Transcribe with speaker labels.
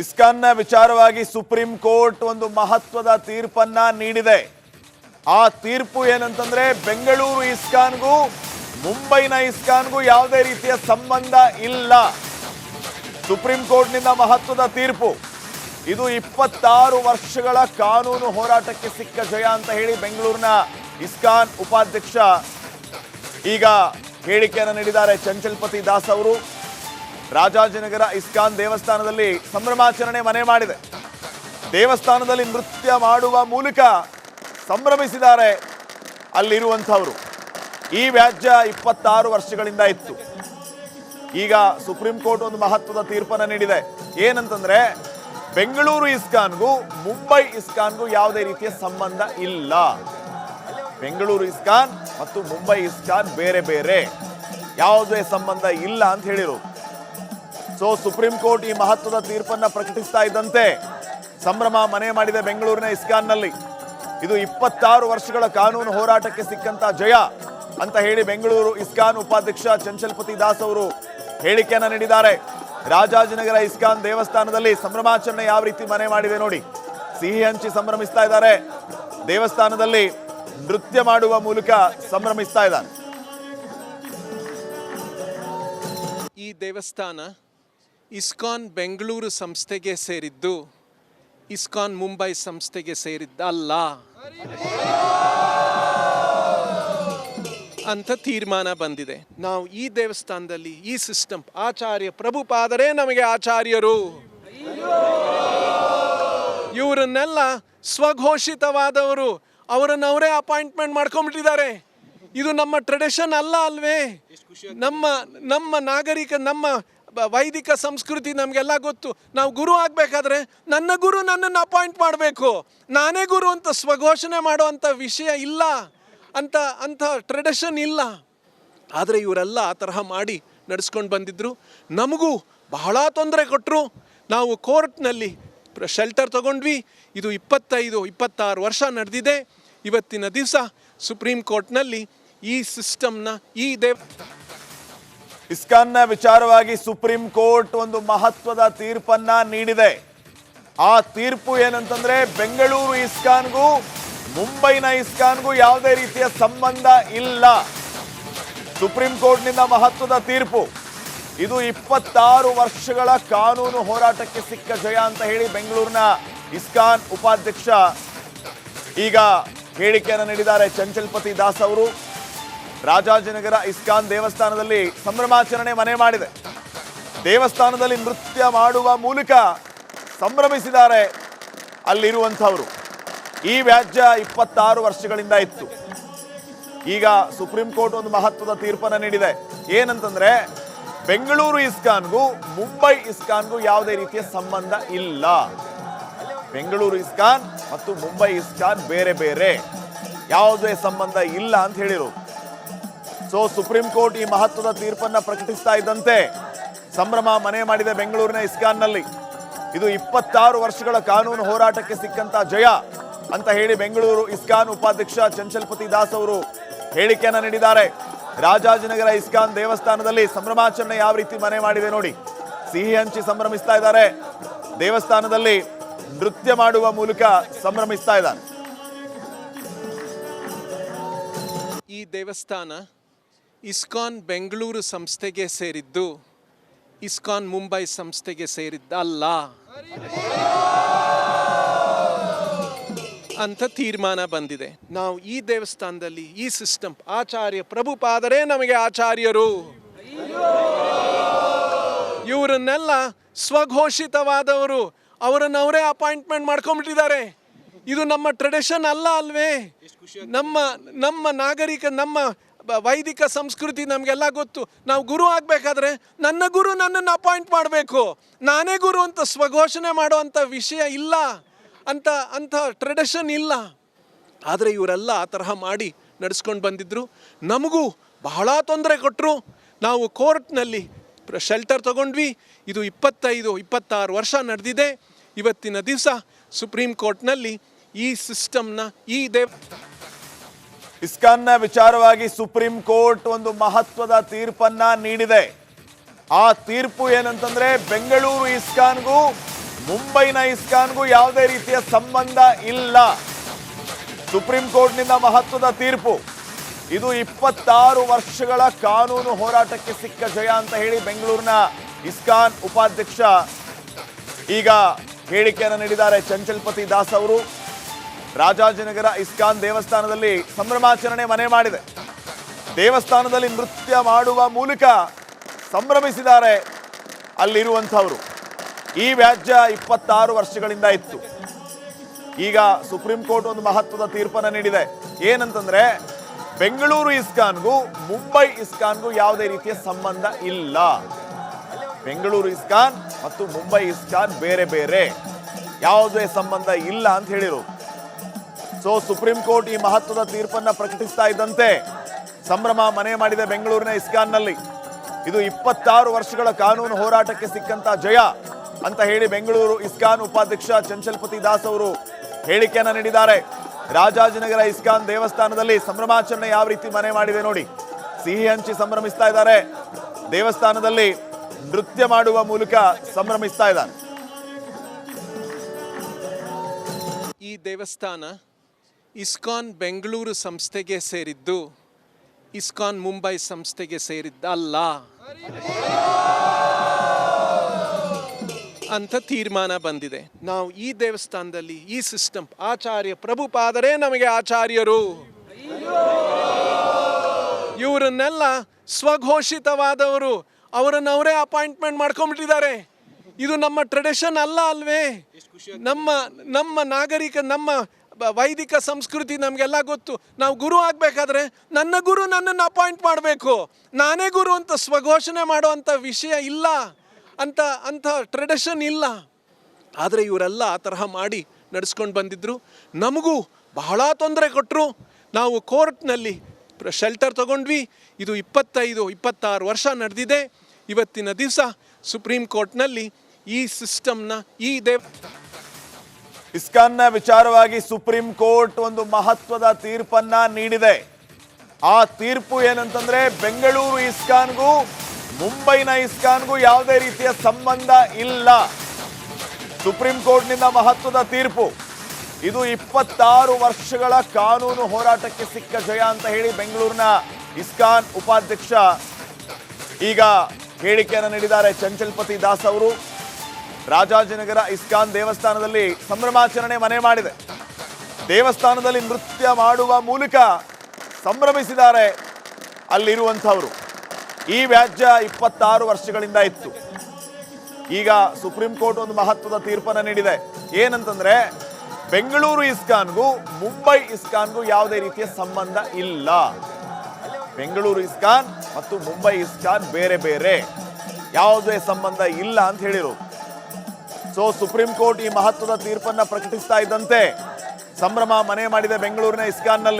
Speaker 1: ಇಸ್ಕಾನ್ನ ವಿಚಾರವಾಗಿ supreme court ಒಂದು ಮಹತ್ವದ ತೀರ್ಪನ್ನ ನೀಡಿದೆ. ಆ ತೀರ್ಪು ಏನಂತಂದ್ರೆ ಬೆಂಗಳೂರು ಇಸ್ಕಾನ್ಗೂ ಮುಂಬೈನ ಇಸ್ಕಾನ್ಗೂ ಯಾವುದೇ ರೀತಿಯ ಸಂಬಂಧ ಇಲ್ಲ. ಸುಪ್ರೀಂ ಕೋರ್ಟ್ನಿಂದ ಮಹತ್ವದ ತೀರ್ಪು. ಇದು ಇಪ್ಪತ್ತಾರು ವರ್ಷಗಳ ಕಾನೂನು ಹೋರಾಟಕ್ಕೆ ಸಿಕ್ಕ ಜಯ ಅಂತ ಹೇಳಿ ಬೆಂಗಳೂರಿನ ಇಸ್ಕಾನ್ ಉಪಾಧ್ಯಕ್ಷ ಈಗ ಹೇಳಿಕೆಯನ್ನು ನೀಡಿದ್ದಾರೆ. ಚಂಚಲ್ಪತಿ ದಾಸ್ ಅವರು. ರಾಜಾಜಿನಗರ ಇಸ್ಕಾನ್ ದೇವಸ್ಥಾನದಲ್ಲಿ ಸಂಭ್ರಮಾಚರಣೆ ಮನೆ ಮಾಡಿದೆ. ದೇವಸ್ಥಾನದಲ್ಲಿ ನೃತ್ಯ ಮಾಡುವ ಮೂಲಕ ಸಂಭ್ರಮಿಸಿದ್ದಾರೆ ಅಲ್ಲಿರುವಂಥವರು. ಈ ವ್ಯಾಜ್ಯ ಇಪ್ಪತ್ತಾರು ವರ್ಷಗಳಿಂದ ಇತ್ತು. ಈಗ ಸುಪ್ರೀಂ ಕೋರ್ಟ್ ಒಂದು ಮಹತ್ವದ ತೀರ್ಪನ್ನು ನೀಡಿದೆ. ಏನಂತಂದ್ರೆ, ಬೆಂಗಳೂರು ಇಸ್ಕಾನ್ಗೂ ಮುಂಬೈ ಇಸ್ಕಾನ್ಗೂ ಯಾವುದೇ ರೀತಿಯ ಸಂಬಂಧ ಇಲ್ಲ. ಬೆಂಗಳೂರು ಇಸ್ಕಾನ್ ಮತ್ತು ಮುಂಬೈ ಇಸ್ಕಾನ್ ಬೇರೆ ಬೇರೆ. ಯಾವುದೇ ಸಂಬಂಧ ಇಲ್ಲ ಅಂತ ಹೇಳಿರು ಸೊ ಸುಪ್ರೀಂ ಕೋರ್ಟ್ ಈ ಮಹತ್ವದ ತೀರ್ಪನ್ನ ಪ್ರಕಟಿಸ್ತಾ ಇದ್ದಂತೆ ಸಂಭ್ರಮ ಮನೆ ಮಾಡಿದೆ ಬೆಂಗಳೂರಿನ ಇಸ್ಕಾನ್ನಲ್ಲಿ. ಇದು ಇಪ್ಪತ್ತಾರು ವರ್ಷಗಳ ಕಾನೂನು ಹೋರಾಟಕ್ಕೆ ಸಿಕ್ಕಂತ ಜಯ ಅಂತ ಹೇಳಿ ಬೆಂಗಳೂರು ಇಸ್ಕಾನ್ ಉಪಾಧ್ಯಕ್ಷ ಚಂಚಲ್ಪತಿ ದಾಸ್ ಅವರು ಹೇಳಿಕೆಯನ್ನು ನೀಡಿದ್ದಾರೆ. ರಾಜಾಜಿನಗರ ಇಸ್ಕಾನ್ ದೇವಸ್ಥಾನದಲ್ಲಿ ಸಂಭ್ರಮಾಚರಣೆ ಯಾವ ರೀತಿ ಮನೆ ಮಾಡಿದೆ ನೋಡಿ. ಸಿಹಿ ಹಂಚಿ ಸಂಭ್ರಮಿಸ್ತಾ ಇದ್ದಾರೆ. ದೇವಸ್ಥಾನದಲ್ಲಿ ನೃತ್ಯ ಮಾಡುವ ಮೂಲಕ ಸಂಭ್ರಮಿಸ್ತಾ ಇದ್ದಾರೆ.
Speaker 2: ಈ ದೇವಸ್ಥಾನ ಇಸ್ಕಾನ್ ಬೆಂಗಳೂರು ಸಂಸ್ಥೆಗೆ ಸೇರಿದ್ದು, ಇಸ್ಕಾನ್ ಮುಂಬೈ ಸಂಸ್ಥೆಗೆ ಸೇರಿದ್ದಲ್ಲ. ಅಂತ ತೀರ್ಮಾನ ಬಂದಿದೆ. ನಾವು ಈ ದೇವಸ್ಥಾನದಲ್ಲಿ ಈ ಸಿಸ್ಟಮ್, ಆಚಾರ್ಯ ಪ್ರಭುಪಾದರೇ ನಮಗೆ ಆಚಾರ್ಯರು. ಇವರನ್ನೆಲ್ಲ ಸ್ವಘೋಷಿತವಾದವರು, ಅವರನ್ನು ಅವರೇ ಅಪಾಯಿಂಟ್ಮೆಂಟ್ ಮಾಡ್ಕೊಂಡ್ಬಿಟ್ಟಿದ್ದಾರೆ. ಇದು ನಮ್ಮ ಟ್ರೆಡಿಷನ್ ಅಲ್ಲ ಅಲ್ವೇ? ನಮ್ಮ ನಮ್ಮ ನಾಗರಿಕ, ನಮ್ಮ ವೈದಿಕ ಸಂಸ್ಕೃತಿ ನಮಗೆಲ್ಲ ಗೊತ್ತು. ನಾವು ಗುರು ಆಗಬೇಕಾದ್ರೆ ನನ್ನ ಗುರು ನನ್ನನ್ನು ಅಪಾಯಿಂಟ್ ಮಾಡಬೇಕು. ನಾನೇ ಗುರು ಅಂತ ಸ್ವಘೋಷಣೆ ಮಾಡುವಂಥ ವಿಷಯ ಇಲ್ಲ ಅಂತ, ಅಂಥ ಟ್ರೆಡಿಷನ್ ಇಲ್ಲ. ಆದರೆ ಇವರೆಲ್ಲ ಆ ತರಹ ಮಾಡಿ ನಡೆಸ್ಕೊಂಡು ಬಂದಿದ್ದರು ನಮಗೂ ಬಹಳ ತೊಂದರೆ ಕೊಟ್ಟರು ನಾವು ಕೋರ್ಟ್ನಲ್ಲಿ ಶೆಲ್ಟರ್ ತಗೊಂಡ್ವಿ. ಇದು ಇಪ್ಪತ್ತೈದು, ಇಪ್ಪತ್ತಾರು ವರ್ಷ ನಡೆದಿದೆ. ಇವತ್ತಿನ ದಿವಸ ಸುಪ್ರೀಂ ಕೋರ್ಟ್ನಲ್ಲಿ ಈ ಸಿಸ್ಟಮ್ನ ಈ ದೇವ್
Speaker 1: ಇಸ್ಕಾನ್ನ ವಿಚಾರವಾಗಿ ಸುಪ್ರೀಂ ಕೋರ್ಟ್ ಒಂದು ಮಹತ್ವದ ತೀರ್ಪನ್ನ ನೀಡಿದೆ. ಆ ತೀರ್ಪು ಏನಂತಂದ್ರೆ ಬೆಂಗಳೂರು ಇಸ್ಕಾನ್ಗೂ ಮುಂಬೈನ ಇಸ್ಕಾನ್ಗೂ ಯಾವುದೇ ರೀತಿಯ ಸಂಬಂಧ ಇಲ್ಲ. ಸುಪ್ರೀಂ ಕೋರ್ಟ್ನಿಂದ ಮಹತ್ವದ ತೀರ್ಪು. ಇದು ಇಪ್ಪತ್ತಾರು ವರ್ಷಗಳ ಕಾನೂನು ಹೋರಾಟಕ್ಕೆ ಸಿಕ್ಕ ಜಯ ಅಂತ ಹೇಳಿ ಬೆಂಗಳೂರಿನ ಇಸ್ಕಾನ್ ಉಪಾಧ್ಯಕ್ಷ ಈಗ ಹೇಳಿಕೆಯನ್ನು ನೀಡಿದ್ದಾರೆ. ಚಂಚಲ್ಪತಿ ದಾಸ್ ಅವರು ರಾಜಾಜಿನಗರ ಇಸ್ಕಾನ್ ದೇವಸ್ಥಾನದಲ್ಲಿ ಸಂಭ್ರಮಾಚರಣೆ ಮನೆ ಮಾಡಿದೆ. ದೇವಸ್ಥಾನದಲ್ಲಿ ನೃತ್ಯ ಮಾಡುವ ಮೂಲಕ ಸಂಭ್ರಮಿಸಿದ್ದಾರೆ ಅಲ್ಲಿರುವಂಥವರು. ಈ ವ್ಯಾಜ್ಯ ಇಪ್ಪತ್ತಾರು ವರ್ಷಗಳಿಂದ ಇತ್ತು. ಈಗ ಸುಪ್ರೀಂ ಕೋರ್ಟ್ ಒಂದು ಮಹತ್ವದ ತೀರ್ಪನ್ನು ನೀಡಿದೆ. ಏನಂತಂದ್ರೆ, ಬೆಂಗಳೂರು ಇಸ್ಕಾನ್ಗೂ ಮುಂಬೈ ಇಸ್ಕಾನ್ಗೂ ಯಾವುದೇ ರೀತಿಯ ಸಂಬಂಧ ಇಲ್ಲ. ಬೆಂಗಳೂರು ಇಸ್ಕಾನ್ ಮತ್ತು ಮುಂಬೈ ಇಸ್ಕಾನ್ ಬೇರೆ ಬೇರೆ. ಯಾವುದೇ ಸಂಬಂಧ ಇಲ್ಲ ಅಂತ ಹೇಳಿರು ಸೊ ಸುಪ್ರೀಂ ಕೋರ್ಟ್ ಈ ಮಹತ್ವದ ತೀರ್ಪನ್ನ ಪ್ರಕಟಿಸ್ತಾ ಇದ್ದಂತೆ ಸಂಭ್ರಮ ಮನೆ ಮಾಡಿದೆ ಬೆಂಗಳೂರಿನ ಇಸ್ಕಾನ್ನಲ್ಲಿ. ಇದು ಇಪ್ಪತ್ತಾರು ವರ್ಷಗಳ ಕಾನೂನು ಹೋರಾಟಕ್ಕೆ ಸಿಕ್ಕಂತ ಜಯ ಅಂತ ಹೇಳಿ ಬೆಂಗಳೂರು ಇಸ್ಕಾನ್ ಉಪಾಧ್ಯಕ್ಷ ಚಂಚಲ್ಪತಿ ದಾಸ್ ಅವರು ಹೇಳಿಕೆಯನ್ನು ನೀಡಿದ್ದಾರೆ. ರಾಜಾಜಿನಗರ ಇಸ್ಕಾನ್ ದೇವಸ್ಥಾನದಲ್ಲಿ ಸಂಭ್ರಮಾಚರಣೆ ಯಾವ ರೀತಿ ಮನೆ ಮಾಡಿದೆ ನೋಡಿ. ಸಿಹಿ ಹಂಚಿ ಸಂಭ್ರಮಿಸ್ತಾ ಇದ್ದಾರೆ. ದೇವಸ್ಥಾನದಲ್ಲಿ ನೃತ್ಯ ಮಾಡುವ ಮೂಲಕ ಸಂಭ್ರಮಿಸ್ತಾ ಇದ್ದಾರೆ.
Speaker 2: ಈ ದೇವಸ್ಥಾನ ಇಸ್ಕಾನ್ ಬೆಂಗಳೂರು ಸಂಸ್ಥೆಗೆ ಸೇರಿದ್ದು, ಇಸ್ಕಾನ್ ಮುಂಬೈ ಸಂಸ್ಥೆಗೆ ಸೇರಿದ್ದಲ್ಲ. ಅಂತ ತೀರ್ಮಾನ ಬಂದಿದೆ. ನಾವು ಈ ದೇವಸ್ಥಾನದಲ್ಲಿ ಈ ಸಿಸ್ಟಮ್, ಆಚಾರ್ಯ ಪ್ರಭುಪಾದರೇ ನಮಗೆ ಆಚಾರ್ಯರು. ಇವರನ್ನೆಲ್ಲ ಸ್ವಘೋಷಿತವಾದವರು, ಅವರನ್ನು ಅವರೇ ಅಪಾಯಿಂಟ್ಮೆಂಟ್ ಮಾಡ್ಕೊಂಡ್ಬಿಟ್ಟಿದ್ದಾರೆ. ಇದು ನಮ್ಮ ಟ್ರೆಡಿಷನ್ ಅಲ್ಲ ಅಲ್ವೇ? ನಮ್ಮ ನಮ್ಮ ನಾಗರಿಕ, ನಮ್ಮ ವೈದಿಕ ಸಂಸ್ಕೃತಿ ನಮಗೆಲ್ಲ ಗೊತ್ತು. ನಾವು ಗುರು ಆಗಬೇಕಾದ್ರೆ ನನ್ನ ಗುರು ನನ್ನನ್ನು ಅಪಾಯಿಂಟ್ ಮಾಡಬೇಕು. ನಾನೇ ಗುರು ಅಂತ ಸ್ವಘೋಷಣೆ ಮಾಡುವಂಥ ವಿಷಯ ಇಲ್ಲ ಅಂತ, ಅಂಥ ಟ್ರೆಡಿಷನ್ ಇಲ್ಲ. ಆದರೆ ಇವರೆಲ್ಲ ಆ ತರಹ ಮಾಡಿ ನಡೆಸ್ಕೊಂಡು ಬಂದಿದ್ರು. ನಮಗೂ ಬಹಳ ತೊಂದರೆ ಕೊಟ್ಟರು ನಾವು ಕೋರ್ಟ್ನಲ್ಲಿ ಶೆಲ್ಟರ್ ತಗೊಂಡ್ವಿ. ಇದು ಇಪ್ಪತ್ತೈದು, ಇಪ್ಪತ್ತಾರು ವರ್ಷ ನಡೆದಿದೆ. ಇವತ್ತಿನ ದಿವಸ ಸುಪ್ರೀಂ ಕೋರ್ಟ್ನಲ್ಲಿ ಈ ಸಿಸ್ಟಮ್ನ ಈ ದೇವ್
Speaker 1: ಇಸ್ಕಾನ್ನ ವಿಚಾರವಾಗಿ ಸುಪ್ರೀಂ ಕೋರ್ಟ್ ಒಂದು ಮಹತ್ವದ ತೀರ್ಪನ್ನ ನೀಡಿದೆ. ಆ ತೀರ್ಪು ಏನಂತಂದ್ರೆ ಬೆಂಗಳೂರು ಇಸ್ಕಾನ್ಗೂ ಮುಂಬೈನ ಇಸ್ಕಾನ್ಗೂ ಯಾವುದೇ ರೀತಿಯ ಸಂಬಂಧ ಇಲ್ಲ. ಸುಪ್ರೀಂ ಕೋರ್ಟ್ನಿಂದ ಮಹತ್ವದ ತೀರ್ಪು. ಇದು ಇಪ್ಪತ್ತಾರು ವರ್ಷಗಳ ಕಾನೂನು ಹೋರಾಟಕ್ಕೆ ಸಿಕ್ಕ ಜಯ ಅಂತ ಹೇಳಿ ಬೆಂಗಳೂರಿನ ಇಸ್ಕಾನ್ ಉಪಾಧ್ಯಕ್ಷ ಈಗ ಹೇಳಿಕೆಯನ್ನು ನೀಡಿದ್ದಾರೆ. ಚಂಚಲ್ಪತಿ ದಾಸ್ ಅವರು ರಾಜಾಜಿನಗರ ಇಸ್ಕಾನ್ ದೇವಸ್ಥಾನದಲ್ಲಿ ಸಂಭ್ರಮಾಚರಣೆ ಮನೆ ಮಾಡಿದೆ. ದೇವಸ್ಥಾನದಲ್ಲಿ ನೃತ್ಯ ಮಾಡುವ ಮೂಲಕ ಸಂಭ್ರಮಿಸಿದ್ದಾರೆ ಅಲ್ಲಿರುವಂಥವರು. ಈ ವ್ಯಾಜ್ಯ ಇಪ್ಪತ್ತಾರು ವರ್ಷಗಳಿಂದ ಇತ್ತು. ಈಗ ಸುಪ್ರೀಂ ಕೋರ್ಟ್ ಒಂದು ಮಹತ್ವದ ತೀರ್ಪನ್ನು ನೀಡಿದೆ. ಏನಂತಂದ್ರೆ, ಬೆಂಗಳೂರು ಇಸ್ಕಾನ್ಗೂ ಮುಂಬೈ ಇಸ್ಕಾನ್ಗೂ ಯಾವುದೇ ರೀತಿಯ ಸಂಬಂಧ ಇಲ್ಲ. ಬೆಂಗಳೂರು ಇಸ್ಕಾನ್ ಮತ್ತು ಮುಂಬೈ ಇಸ್ಕಾನ್ ಬೇರೆ ಬೇರೆ. ಯಾವುದೇ ಸಂಬಂಧ ಇಲ್ಲ ಅಂತ ಹೇಳಿರು ಸೊ ಸುಪ್ರೀಂ ಕೋರ್ಟ್ ಈ ಮಹತ್ವದ ತೀರ್ಪನ್ನ ಪ್ರಕಟಿಸ್ತಾ ಇದ್ದಂತೆ ಸಂಭ್ರಮ ಮನೆ ಮಾಡಿದೆ ಬೆಂಗಳೂರಿನ ಇಸ್ಕಾನ್ನಲ್ಲಿ. ಇದು ಇಪ್ಪತ್ತಾರು ವರ್ಷಗಳ ಕಾನೂನು ಹೋರಾಟಕ್ಕೆ ಸಿಕ್ಕಂತ ಜಯ ಅಂತ ಹೇಳಿ ಬೆಂಗಳೂರು ಇಸ್ಕಾನ್ ಉಪಾಧ್ಯಕ್ಷ ಚಂಚಲ್ಪತಿ ದಾಸ್ ಅವರು ಹೇಳಿಕೆಯನ್ನು ನೀಡಿದ್ದಾರೆ. ರಾಜಾಜಿನಗರ ಇಸ್ಕಾನ್ ದೇವಸ್ಥಾನದಲ್ಲಿ ಸಂಭ್ರಮಾಚರಣೆ ಯಾವ ರೀತಿ ಮನೆ ಮಾಡಿದೆ ನೋಡಿ. ಸಿಹಿ ಹಂಚಿ ಸಂಭ್ರಮಿಸ್ತಾ ಇದ್ದಾರೆ. ದೇವಸ್ಥಾನದಲ್ಲಿ ನೃತ್ಯ ಮಾಡುವ ಮೂಲಕ ಸಂಭ್ರಮಿಸ್ತಾ ಇದ್ದಾರೆ.
Speaker 2: ಈ ದೇವಸ್ಥಾನ ಇಸ್ಕಾನ್ ಬೆಂಗಳೂರು ಸಂಸ್ಥೆಗೆ ಸೇರಿದ್ದು, ಇಸ್ಕಾನ್ ಮುಂಬೈ ಸಂಸ್ಥೆಗೆ ಸೇರಿದ್ದಲ್ಲ. ಅಂತ ತೀರ್ಮಾನ ಬಂದಿದೆ. ನಾವು ಈ ದೇವಸ್ಥಾನದಲ್ಲಿ ಈ ಸಿಸ್ಟಮ್, ಆಚಾರ್ಯ ಪ್ರಭುಪಾದರೇ ನಮಗೆ ಆಚಾರ್ಯರು. ಇವರನ್ನೆಲ್ಲ ಸ್ವಘೋಷಿತವಾದವರು, ಅವರನ್ನು ಅವರೇ ಅಪಾಯಿಂಟ್ಮೆಂಟ್ ಮಾಡ್ಕೊಂಡ್ಬಿಟ್ಟಿದ್ದಾರೆ. ಇದು ನಮ್ಮ ಟ್ರೆಡಿಷನ್ ಅಲ್ಲ ಅಲ್ವೇ? ನಮ್ಮ ನಮ್ಮ ನಾಗರಿಕ, ನಮ್ಮ ವೈದಿಕ ಸಂಸ್ಕೃತಿ ನಮಗೆಲ್ಲ ಗೊತ್ತು. ನಾವು ಗುರು ಆಗಬೇಕಾದ್ರೆ ನನ್ನ ಗುರು ನನ್ನನ್ನು ಅಪಾಯಿಂಟ್ ಮಾಡಬೇಕು. ನಾನೇ ಗುರು ಅಂತ ಸ್ವಘೋಷಣೆ ಮಾಡುವಂಥ ವಿಷಯ ಇಲ್ಲ ಅಂತ, ಅಂಥ ಟ್ರೆಡಿಷನ್ ಇಲ್ಲ. ಆದರೆ ಇವರೆಲ್ಲ ಆ ತರಹ ಮಾಡಿ ನಡೆಸ್ಕೊಂಡು ಬಂದಿದ್ರು. ನಮಗೂ ಬಹಳ ತೊಂದರೆ ಕೊಟ್ಟರು ನಾವು ಕೋರ್ಟ್ನಲ್ಲಿ ಶೆಲ್ಟರ್ ತಗೊಂಡ್ವಿ. ಇದು ಇಪ್ಪತ್ತೈದು, ಇಪ್ಪತ್ತಾರು ವರ್ಷ ನಡೆದಿದೆ. ಇವತ್ತಿನ ದಿವಸ ಸುಪ್ರೀಂ ಕೋರ್ಟ್ನಲ್ಲಿ ಈ ಸಿಸ್ಟಮ್ನ ಈ ದೇವ್
Speaker 1: ಇಸ್ಕಾನ್ನ ವಿಚಾರವಾಗಿ ಸುಪ್ರೀಂ ಕೋರ್ಟ್ ಒಂದು ಮಹತ್ವದ ತೀರ್ಪನ್ನ ನೀಡಿದೆ. ಆ ತೀರ್ಪು ಏನಂತಂದ್ರೆ ಬೆಂಗಳೂರು ಇಸ್ಕಾನ್ಗೂ ಮುಂಬೈನ ಇಸ್ಕಾನ್ಗೂ ಯಾವುದೇ ರೀತಿಯ ಸಂಬಂಧ ಇಲ್ಲ. ಸುಪ್ರೀಂ ಕೋರ್ಟ್ನಿಂದ ಮಹತ್ವದ ತೀರ್ಪು. ಇದು ಇಪ್ಪತ್ತಾರು ವರ್ಷಗಳ ಕಾನೂನು ಹೋರಾಟಕ್ಕೆ ಸಿಕ್ಕ ಜಯ ಅಂತ ಹೇಳಿ ಬೆಂಗಳೂರಿನ ಇಸ್ಕಾನ್ ಉಪಾಧ್ಯಕ್ಷ ಈಗ ಹೇಳಿಕೆಯನ್ನು ನೀಡಿದ್ದಾರೆ. ಚಂಚಲ್ಪತಿ ದಾಸ್ ಅವರು. ರಾಜಾಜಿನಗರ ಇಸ್ಕಾನ್ ದೇವಸ್ಥಾನದಲ್ಲಿ ಸಂಭ್ರಮಾಚರಣೆ ಮನೆ ಮಾಡಿದೆ. ದೇವಸ್ಥಾನದಲ್ಲಿ ನೃತ್ಯ ಮಾಡುವ ಮೂಲಕ ಸಂಭ್ರಮಿಸಿದ್ದಾರೆ ಅಲ್ಲಿರುವಂಥವರು. ಈ ವ್ಯಾಜ್ಯ ಇಪ್ಪತ್ತಾರು ವರ್ಷಗಳಿಂದ ಇತ್ತು. ಈಗ ಸುಪ್ರೀಂ ಕೋರ್ಟ್ ಒಂದು ಮಹತ್ವದ ತೀರ್ಪನ್ನು ನೀಡಿದೆ. ಏನಂತಂದ್ರೆ, ಬೆಂಗಳೂರು ಇಸ್ಕಾನ್ಗೂ ಮುಂಬೈ ಇಸ್ಕಾನ್ಗೂ ಯಾವುದೇ ರೀತಿಯ ಸಂಬಂಧ ಇಲ್ಲ. ಬೆಂಗಳೂರು ಇಸ್ಕಾನ್ ಮತ್ತು ಮುಂಬೈ ಇಸ್ಕಾನ್ ಬೇರೆ ಬೇರೆ. ಯಾವುದೇ ಸಂಬಂಧ ಇಲ್ಲ ಅಂತ ಹೇಳಿರು ಸೊ ಸುಪ್ರೀಂ ಕೋರ್ಟ್ ಈ ಮಹತ್ವದ ತೀರ್ಪನ್ನ ಪ್ರಕಟಿಸ್ತಾ ಇದ್ದಂತೆ. ಸಂಭ್ರಮ ಮನೆ ಮಾಡಿದೆ ಬೆಂಗಳೂರಿನ ಇಸ್ಕಾನ್ನಲ್ಲಿ.